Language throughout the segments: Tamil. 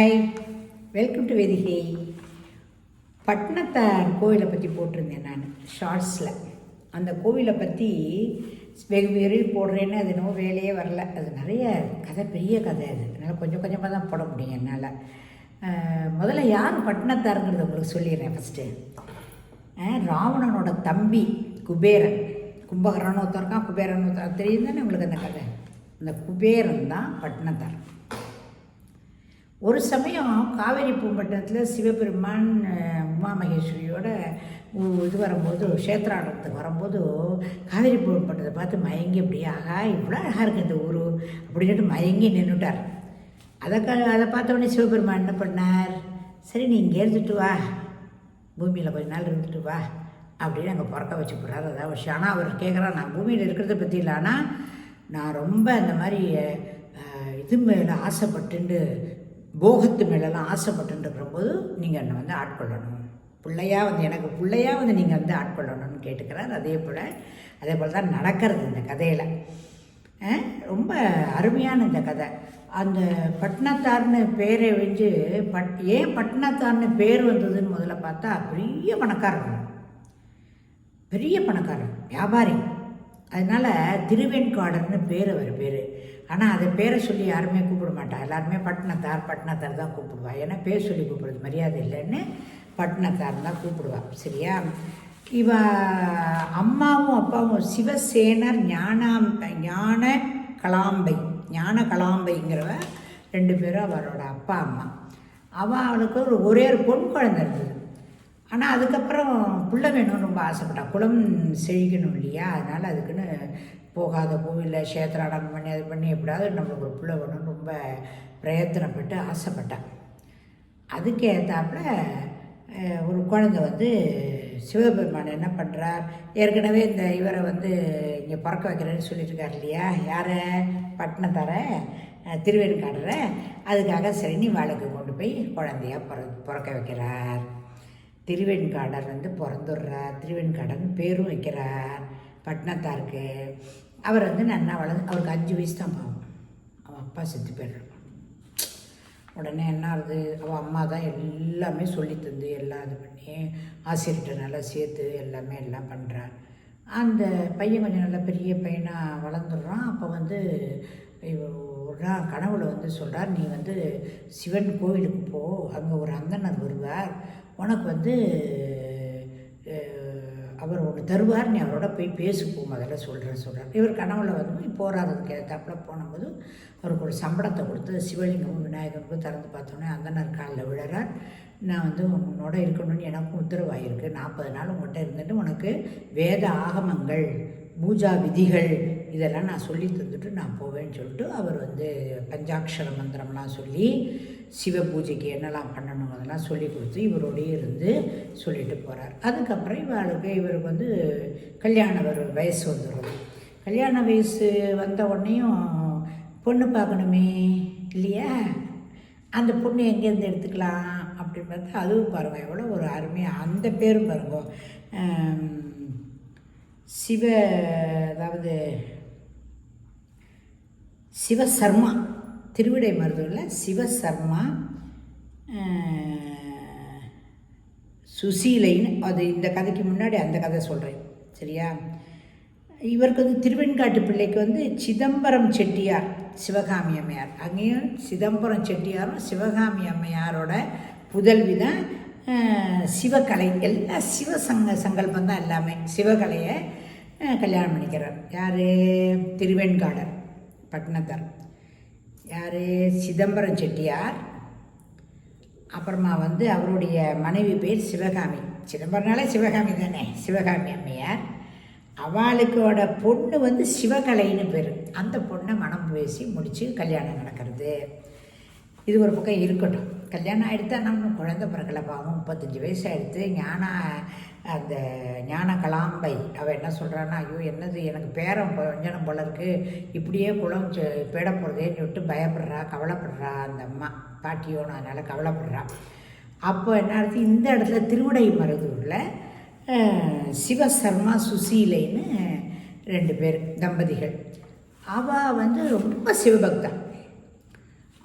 Hi welcome to Vedhigai Pattinathar கோவிலை பற்றி போட்டிருந்தேன் நான் ஷார்ட்ஸில் அந்த கோவிலை பற்றி வெகு விரைவில் போடுறேன்னு அது என்னவோ வேலையே வரல. அது நிறைய கதை பெரிய கதை அது. அதனால் கொஞ்சம் கொஞ்சமாக தான் போட முடியும் என்னால். முதல்ல யார் பட்னத்தாருங்கிறத உங்களுக்கு சொல்லிடுறேன் ஃபஸ்ட்டு ராவணனோட தம்பி குபேரன். கும்பகரன் ஒருத்தருக்கான் குபேரன் ஒருத்தர் தெரியும் தானே உங்களுக்கு அந்த கதை? அந்த குபேரன் தான் பட்னத்தார் ஒரு சமயம் காவேரி பூம்பட்டினத்தில் சிவபெருமான் உமாமகேஸ்வரியோட உமா இது வரும்போது க்ஷேத்ராடனத்துக்கு வரும்போது காவேரி பூம்பட்டினத்தை பார்த்து மயங்கி அப்படியே ஆகா இவ்வளோ அழகாக இருக்குது இந்த ஊர் அப்படின்ட்டு மயங்கி நின்றுட்டார் அதை க அதை பார்த்தோடனே சிவபெருமான் என்ன பண்ணார்? சரி நீ இங்கே இருந்துட்டு வா. பூமியில் கொஞ்ச நாள் இருந்துட்டு வா. அப்படின்னு அங்கே பிறக்க வச்சு போகிறார் அதான் விஷயம் ஆனால் அவர் கேட்குறா நான் பூமியில் இருக்கிறத பற்றி இல்லை. ஆனால் நான் ரொம்ப அந்த மாதிரி இது மேலே ஆசைப்பட்டுண்டு போகத்து மேலெல்லாம் ஆசைப்பட்டுட்டு இருக்கிறபோது நீங்கள் என்னை வந்து ஆட்கொள்ளணும் பிள்ளையாக வந்து எனக்கு பிள்ளையாக வந்து நீங்கள் வந்து ஆட்கொள்ளணும்னு கேட்டுக்கிறார். அதே போல் அதே போல் தான் நடக்கிறது இந்த கதையில். ரொம்ப அருமையான இந்த கதை. அந்த பட்னத்தார்னு பேரை வச்சு பட் ஏன் பட்னத்தார்னு பேர் வந்ததுன்னு முதல்ல பார்த்தா பெரிய பணக்காரன் பெரிய பணக்காரன் வியாபாரி. அதனால் திருவெண்காடர்னு பேர் அவர் பேர். ஆனால் அதை பேரை சொல்லி யாருமே கூப்பிட மாட்டா. எல்லாருமே பட்டினத்தார் பட்னத்தார் தான் கூப்பிடுவா. ஏன்னா பேர் சொல்லி கூப்பிடுறது மரியாதை இல்லைன்னு பட்னத்தார் தான் கூப்பிடுவா. சரியா? இவ அம்மாவும் அப்பாவும் சிவசேனர் ஞானாம் ஞான கலாம்பை ஞான கலாம்பைங்கிறவ ரெண்டு பேரும் அவரோட அப்பா அம்மா. அவள் அவளுக்கு ஒரு ஒரே ஒரு பொன் குழந்தை இருந்தது. ஆனால் அதுக்கப்புறம் புள்ள வேணும்னு ரொம்ப ஆசைப்பட்டா குளம் செழிக்கணும் இல்லையா? அதனால் அதுக்குன்னு போகாத கோவிலில் க்ஷேத்திராடம் பண்ணி அது பண்ணி எப்படியாவது நம்மளுக்கு ஒரு புள்ள வேணும்னு ரொம்ப பிரயத்தனப்பட்டு ஆசைப்பட்டான். அதுக்கு ஏற்றாப்புல ஒரு குழந்தை வந்து சிவபெருமான் என்ன பண்ணுறார் ஏற்கனவே இந்த இவரை வந்து இங்கே பிறக்க வைக்கிறேன்னு சொல்லியிருக்கார் இல்லையா? யாரை? பட்டினத்தார திருவேற்காடுற அதுக்காக சரி நீ வாழைக்கு கொண்டு போய் குழந்தையாக பிற பிறக்க வைக்கிறார். திருவெண்காடர் வந்து பிறந்துடுறார் திருவெண்காடர்னு பேரும் வைக்கிறார். பட்னத்தாருக்கு அவர் வந்து நன்னா வளர்ந்து அவருக்கு அஞ்சு வயசு தான் பாவம் அவன் அப்பா செத்து போயிடுறான். உடனே என்ன ஆகுது? அவள் அம்மா தான் எல்லாமே சொல்லி தந்து எல்லாம் இது பண்ணி ஆசிரியர்கிட்ட நல்லா சேர்த்து எல்லாமே எல்லாம் பண்ணுறார் அந்த பையன் கொஞ்சம் நல்ல பெரிய பையனாக வளர்ந்துடுறான். அப்போ வந்து நான் கனவுல வந்து சொல்கிறார் நீ வந்து சிவன் கோவிலுக்கு போ. அங்கே ஒரு அந்தனர் வருவார். உனக்கு வந்து அவர் ஒன்று தருவார் நீ அவரோட போய் பேசு போ முதல்ல சொல்கிறேன் சொல்கிறார் இவர் கனவுல வந்து போராடுறதுக்கு ஏற்றாப்புல போனபோது அவருக்கு ஒரு சம்பளத்தை கொடுத்து சிவலிங்கமும் விநாயகருக்கும் திறந்து பார்த்தோன்னே அந்தனர் காலில் விழுறார். நான் வந்து உன்னோட இருக்கணும்னு எனக்கும் உத்தரவாயிருக்கு. நாற்பது நாள் உங்கள்கிட்ட இருந்துட்டு உனக்கு வேத ஆகமங்கள் பூஜா விதிகள் இதெல்லாம் நான் சொல்லி தந்துட்டு நான் போவேன்னு சொல்லிட்டு அவர் வந்து பஞ்சாட்சர மந்திரம்லாம் சொல்லி சிவ பூஜைக்கு என்னெல்லாம் பண்ணணும் அதெல்லாம் சொல்லி கொடுத்து இவரோடையே இருந்து சொல்லிட்டு போகிறார் அதுக்கப்புறம் இவளுக்கு இவருக்கு வந்து கல்யாண வயசு வந்துடும் கல்யாண வயசு வந்த உடனேயும் பொண்ணு பார்க்கணுமே இல்லையா? அந்த பொண்ணு எங்கேருந்து எடுத்துக்கலாம் அப்படின்னு பார்த்தா அதுவும் பாருங்கள் எவ்வளோ ஒரு அருமையாக அந்த பேரும் பாருங்க. சிவ அதாவது சிவசர்மா. திருவிடை மருதூரில் சிவசர்மா சுசீலைன்னு அது இந்த கதைக்கு முன்னாடி அந்த கதை சொல்கிறேன் சரியா? இவருக்கு வந்து திருவெண்காட்டு பிள்ளைக்கு வந்து சிதம்பரம் செட்டியார் சிவகாமி அம்மையார். அங்கேயும் சிதம்பரம் செட்டியாரும் சிவகாமி அம்மையாரோட புதல்வி தான் சிவகலை எல்லாம் சிவ சங்க சங்கல்பம் தான் எல்லாமே. சிவகலையை கல்யாணம் பண்ணிக்கிறார். யார்? திருவெண்காடர். பட்னத்தார் யார்? சிதம்பரம் செட்டியார். அப்புறமா வந்து அவருடைய மனைவி பேர் சிவகாமி. சிதம்பரனாலே சிவகாமி தானே? சிவகாமி அம்மையார். அவளுக்கோட பொண்ணு வந்து சிவகலைன்னு பேர். அந்த பொண்ணை மனம் பேசி முடித்து கல்யாணம் நடக்கிறது. இது ஒரு பக்கம் இருக்கட்டும். கல்யாணம் ஆகிடுத்தா நம்ம குழந்த பிறக்கலை பாவம். முப்பத்தஞ்சு வயசு ஆகிடுத்து ஞான அந்த ஞான கலாம்பை. அவள் என்ன சொல்கிறான்னா ஐயோ என்னது? எனக்கு பேரம் கொஞ்சனம் போல இருக்குது இப்படியே குளம் செ- பேட போகிறதேன்னு விட்டு பயப்படுறா கவலைப்படுறா அந்த அம்மா. பாட்டியோன்னு அதனால் கவலைப்படுறா. அப்போ என்ன அடுத்து இந்த இடத்துல திருவிடை மருதூரில் சிவசர்மா சுசீலைன்னு ரெண்டு பேர் தம்பதிகள். அவள் வந்து ரொம்ப சிவபக்தான்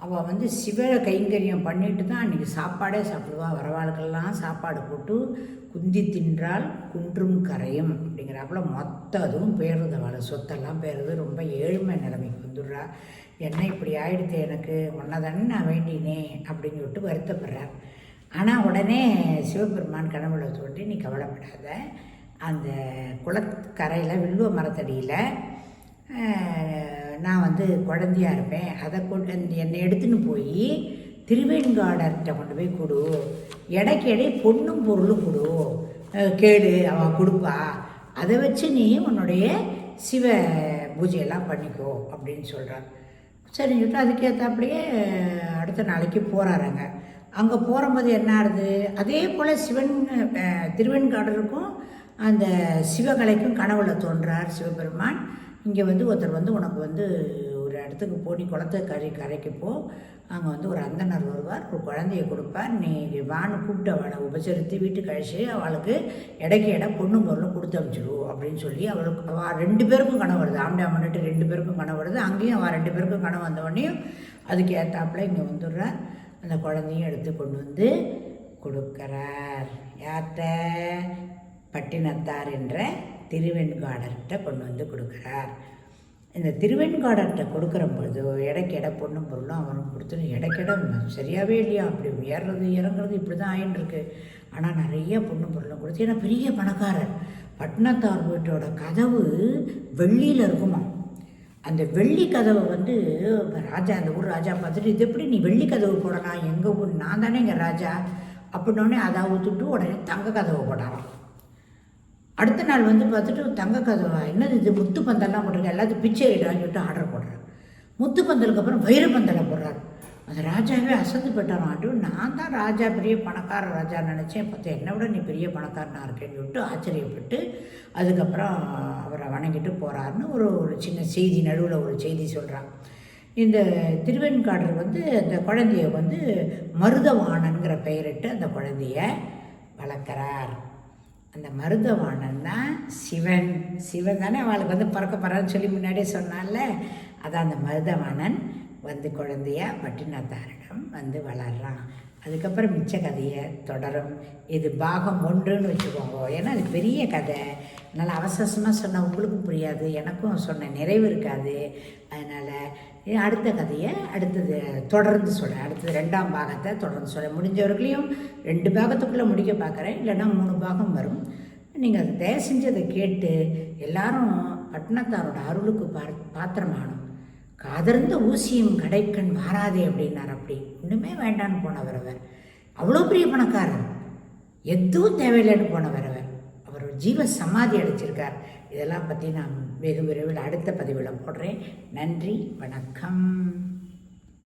அவள் வந்து சிவ கைங்கரியம் பண்ணிட்டு தான் அன்றைக்கி சாப்பாடே சாப்பிடுவா. வரவாளுக்கெல்லாம் சாப்பாடு போட்டு குந்தி தின்றால் குன்றும் கரையும் அப்படிங்கிறாப்புல. மொத்த அதுவும் போயிடுறது அவளை. சொத்தெல்லாம் போயிடுறது ரொம்ப ஏழ்மை நிலைமைக்கு வந்துடுறா. என்ன இப்படி ஆயிடுத்து எனக்கு? ஒன்னதானே நான் வேண்டினேன் அப்படின்னு சொல்லிட்டு வருத்தப்படுறார். ஆனால் உடனே சிவபெருமான் கனவுல தோன்றி நீ கவலைப்படாத. அந்த குளக்கரையில் வில்வ மரத்தடியில் நான் வந்து குழந்தையா இருப்பேன். அதை கொண்டு வந்து என்னை எடுத்துன்னு போய் திருவேண்காடர்கிட்ட கொண்டு போய் கொடு. எடைக்கு எடை பொண்ணும் பொருளும் கொடு. கேடு அவன் கொடுப்பா. அதை வச்சு நீ உன்னுடைய சிவ பூஜையெல்லாம் பண்ணிக்கோ அப்படின்னு சொல்கிறான் சரின்னு சொல்லிட்டு அதுக்கேற்றாப்புலையே அடுத்த நாளைக்கு போகிறாருங்க அங்கே போகும்போது என்ன ஆகுது அதே போல் சிவன் திருவெண்காடருக்கும் அந்த சிவகலைக்கும் கனவுல தோன்றார் சிவபெருமான். இங்கே வந்து ஒருத்தர் வந்து உனக்கு வந்து ஒரு இடத்துக்கு போடி குளத்தை கரை கரைக்கு போ. அங்கே வந்து ஒரு அந்தனர் வருவார். ஒரு குழந்தைய கொடுப்பார். நீ வான்னு கூப்பிட்டு அவளை உபசரித்து வீட்டுக்கு அழைச்சி அவளுக்கு இடைக்கு இடை பொண்ணு பொருளும் கொடுத்து அமைச்சிடுவோம் அப்படின்னு சொல்லி அவளுக்கு அவள் ரெண்டு பேருக்கும் கனவு வருது. ஆம்பளை முன்னிட்டு ரெண்டு பேருக்கும் கனவு வருது. அங்கேயும் அவள் ரெண்டு பேருக்கும் கனவு வந்தவொடனே அதுக்கு ஏற்றாப்புல இங்கே வந்துடுறார். அந்த குழந்தையும் எடுத்து கொண்டு வந்து கொடுக்குறார். யார்கிட்ட? பட்டினத்தார் என்ற திருவெண்காடர்கிட்ட கொண்டு வந்து கொடுக்குறார். இந்த திருவெண்காடர்கிட்ட கொடுக்குற பொழுது இடைக்கு எடை பொண்ணும் பொருளும் அவனுக்கு கொடுத்து இடைக்கிடம் சரியாகவே இல்லையா? அப்படி ஏறுறது இறங்குறது இப்படி தான் ஆயின்னு இருக்கு ஆனால் நிறைய பொண்ணும் பொருளும் கொடுத்து ஏன்னா பெரிய பணக்காரர். பட்டினத்தார் வீட்டோட கதவு வெள்ளியில் இருக்குமா? அந்த வெள்ளி கதவை வந்து ராஜா அந்த ஊர் ராஜா பார்த்துட்டு இது எப்படி நீ வெள்ளி கதவு போடலாம்? எங்கள் ஊர்? நான் தானே இங்கே ராஜா. அப்படின்னோடனே அதை ஊற்றுட்டு உடனே தங்க கதவை போடலாம் அடுத்த நாள் வந்து பார்த்துட்டு தங்க கதவா என்னது இது? முத்து பந்தல்லாம் போட்டிருக்க எல்லாத்தையும் பிச்சை இடான்னு சொல்லிட்டு ஆர்டர் போடுறாரு. முத்து பந்தலுக்கு அப்புறம் வைர பந்தலை போடுறாரு. அந்த ராஜாவே அசந்து போயிட்டாராம் ஆட்டு நான் தான் ராஜா பெரிய பணக்கார ராஜா நினச்சேன். பார்த்து என்னை விட நீ பெரிய பணக்காரனா இருக்கேன்னு சொல்லிட்டு ஆச்சரியப்பட்டு அதுக்கப்புறம் அவரை வணங்கிட்டு போகிறாருன்னு ஒரு ஒரு சின்ன செய்தி நடுவில் ஒரு செய்தி சொல்கிறான் இந்த திருவெண்காடர் வந்து அந்த குழந்தைய வந்து மருதவாணன்கிற பெயரிட்டு அந்த குழந்தைய வளர்க்குறார். அந்த மருதவாணன் தான் சிவன். சிவன் தானே அவளுக்கு வந்து பிறக்க போகிறான்னு சொல்லி முன்னாடியே சொன்னால அதான் அந்த மருதவாணன் வந்து குழந்தைய பட்டினத்தாரிடம் வந்து வளர்றான். அதுக்கப்புறம் மிச்ச கதையை தொடரும். இது பாகம் ஒன்றுன்னு வச்சுக்கோங்க. ஏன்னா அது பெரிய கதை. அதனால் அவசரமாக சொன்ன உங்களுக்கும் புரியாது. எனக்கும் சொன்ன நிறைவு இருக்காது. அதனால் அடுத்த கதையை அடுத்தது தொடர்ந்து சொல்கிறேன் அடுத்தது ரெண்டாம் பாகத்தை தொடர்ந்து சொல்கிறேன் முடிஞ்சவர்களையும் ரெண்டு பாகத்துக்குள்ளே முடிக்க பார்க்குறேன். இல்லைன்னா மூணு பாகம் வரும். நீங்கள் அதை தயவு செஞ்சு அதை கேட்டு எல்லாரும் பட்டினத்தாரோட அருளுக்கு பார் பாத்திரமானும் காதர்ந்த ஊசியும் கடைக்கண் மாறாதே அப்படின்னார் அப்படி. ஒன்றுமே வேண்டான்னு போனவர் அவர். அவ்வளோ பெரிய பணக்காரர். எதுவும் தேவையில்லைன்னு போனவர் அவர். அவர் ஜீவ சமாதி அடைச்சிருக்கார் இதெல்லாம் பற்றி நான் வெகு விரைவில் அடுத்த பதிவில் போடுறேன். நன்றி வணக்கம்.